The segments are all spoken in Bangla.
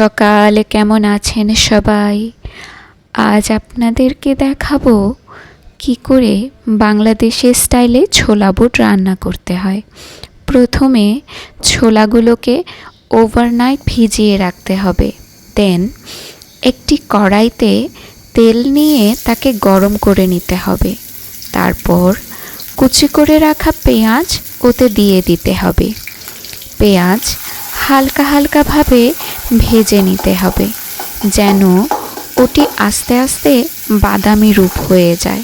সকাল, কেমন আছেন সবাই? আজ আপনাদেরকে দেখাবো কি করে বাংলাদেশের স্টাইলে ছোলা বুট রান্না করতে হয়। প্রথমে ছোলাগুলোকে ওভারনাইট ভিজিয়ে রাখতে হবে। দেন একটি কড়াইতে তেল নিয়ে তাকে গরম করে নিতে হবে। তারপর কুচি করে রাখা পেঁয়াজ ওতে দিয়ে দিতে হবে। পেঁয়াজ হালকা হালকাভাবে ভেজে নিতে হবে, যেন ওটি আস্তে আস্তে বাদামি রূপ হয়ে যায়।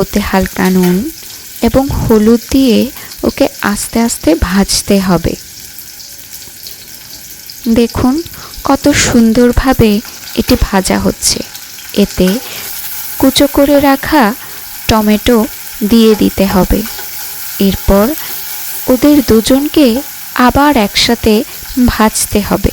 ওতে হালকা নুন এবং হলুদ দিয়ে ওকে আস্তে আস্তে ভাজতে হবে। দেখুন কত সুন্দরভাবে এটি ভাজা হচ্ছে। এতে কুচো করে রাখা টমেটো দিয়ে দিতে হবে। এরপর ওদের দুজনকে আবার একসাথে ভাজতে হবে।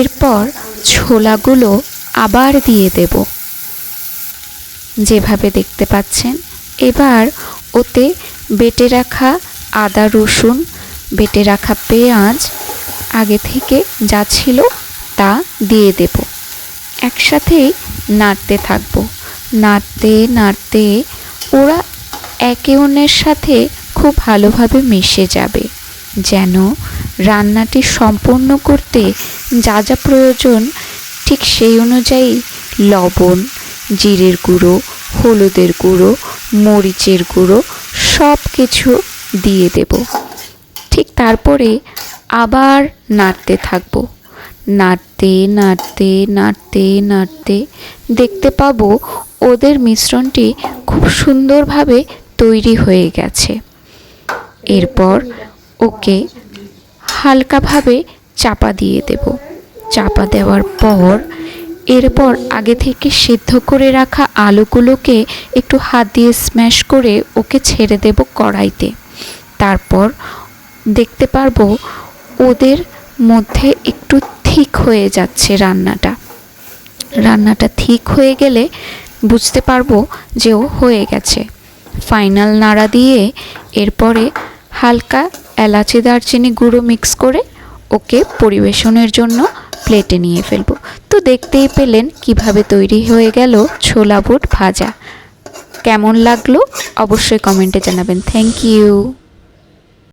এরপর ছোলাগুলো আবার দিয়ে দেব। যেভাবে দেখতে পাচ্ছেন এবার ওতে বেটে রাখা আদা রসুন বেটে রাখা পেঁয়াজ আগে থেকে যা ছিল তা দিয়ে দেব। একসাথেই নাড়তে থাকব। নাড়তে নাড়তে ওরা একে অন্যের সাথে খুব ভালোভাবে মিশে যাবে। যেন রান্নাটি সম্পূর্ণ করতে যা যা প্রয়োজন, ঠিক সেই অনুযায়ী লবণ, জিরের গুঁড়ো, হলুদের গুঁড়ো, মরিচের গুঁড়ো সব কিছু দিয়ে দেব। ঠিক তারপরে আবার নাড়তে থাকব। নাড়তে নাড়তে নাড়তে নাড়তে দেখতে পাবো ওদের মিশ্রণটি খুব সুন্দরভাবে তৈরি হয়ে গেছে। এরপর ওকে হালকাভাবে চাপা দিয়ে দেব। চাপা দেওয়ার পর এরপর আগে থেকে সিদ্ধ করে রাখা আলুগুলোকে একটু হাত দিয়ে স্ম্যাশ করে ওকে ছেড়ে দেব কড়াইতে। তারপর দেখতে পারব ওদের মধ্যে একটু ঠিক হয়ে যাচ্ছে রান্নাটা। রান্নাটা ঠিক হয়ে গেলে বুঝতে পারব যে ও হয়ে গেছে। ফাইনাল নাড়া দিয়ে এরপরে হালকা এলাচি দারচিনি গুঁড়ো মিক্স করে ওকে পরিবেশনের জন্য প্লেটে নিয়ে ফেলব। তো দেখতেই পেলেন কীভাবে তৈরি হয়ে গেল ছোলা বুট ভাজা। কেমন লাগল অবশ্যই কমেন্টে জানাবেন। Thank you.